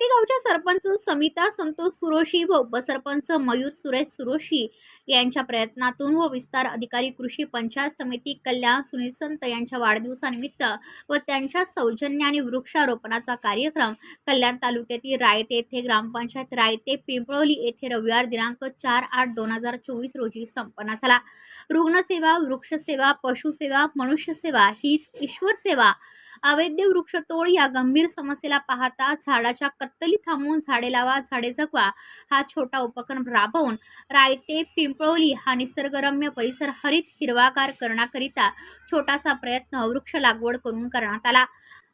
ते गावच्या सरपंच समिता संतोष सुरोशी व उपसरपंच मयूर सुरेश सुरोशी यांच्या प्रयत्नातून व विस्तार अधिकारी कृषी पंचायत समिती कल्याण सुनील संत यांच्या वाढदिवसानिमित्त व त्यांच्या सौजन्य आणि वृक्षारोपणाचा कार्यक्रम कल्याण तालुक्यातील रायते येथे ग्रामपंचायत रायते पिंपळोली येथे रविवार दिनांक चार आठ दोन हजार चोवीस रोजी संपन्न झाला. रुग्णसेवा वृक्षसेवा पशुसेवा मनुष्यसेवा हीच ईश्वर सेवा अवैध वृक्षतोड या गंभीर समस्येला पाहता झाडाच्या कत्तली थांबवून झाडे लावा झाडे जगवा हा छोटा उपक्रम राबवून रायते पिंपळोली हा निसर्गरम्य परिसर हरित हिरवागार करण्याकरिता छोटासा प्रयत्न वृक्ष लागवड करून करण्यात आला.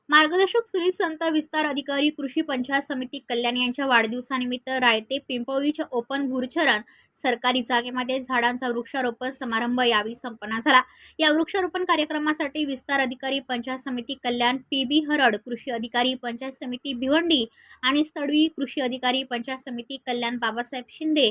मार्गदर्शक सुनील संत विस्तार अधिकारी कृषी पंचायत समिती कल्याण यांच्या वाढदिवसानिमित्त रायते पिंपळीच्या ओपन गुरुचरण सरकारी जागेमध्ये झाडांचा वृक्षारोपण समारंभ यावेळी संपन्न झाला. या वृक्षारोपण कार्यक्रमासाठी विस्तार अधिकारी पंचायत समिती कल्याण पी बी हरड कृषी अधिकारी पंचायत समिती भिवंडी आणि स्थळवी कृषी अधिकारी पंचायत समिती कल्याण बाबासाहेब शिंदे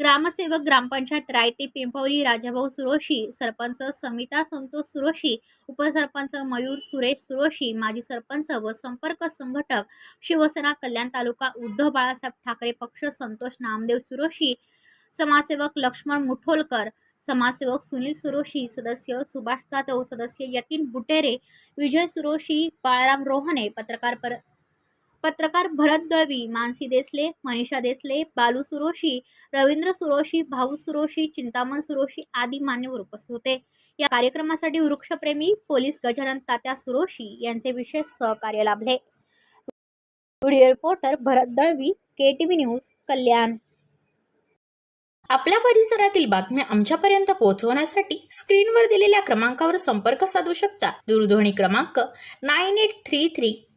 ग्रामसेवक ग्रामपंचायत रायते पिंपवली राजाभाऊ सुरोशी सरपंच समिता संतोष सुरोशी उपसरपंच मयूर सुरेश सुरोशी माजी सरपंच व संपर्क संघटक शिवसेना कल्याण तालुका उद्धव बाळासाहेब ठाकरे पक्ष संतोष नामदेव सुरोशी समाजसेवक लक्ष्मण मुठोलकर समाजसेवक सुनील सुरोशी सदस्य सुभाष जाधव सदस्य यतीन बुटेरे विजय सुरोशी बाळाराम रोहने पत्रकार पर पत्रकार भरत दळवी मानसी देसले मनीषा देसले बालू सुरोशी रवींद्र सुरोशी भाऊ सुरोशी चिंतामण सुरोशी आदी मान्यवर उपस्थित होते. या कार्यक्रमासाठी वृक्षप्रेमी पोलीस गजानन तात्या सुरोशी यांचे विशेष सहकार्य लाभले. Video reporter Bharat Dalvi K T news Kalyan. आपल्या परिसरातील बातम्या आमच्यापर्यंत पोहोचवण्यासाठी स्क्रीनवर दिलेल्या क्रमांकावर संपर्क साधू शकता. दूरध्वनी क्रमांक nine eight three three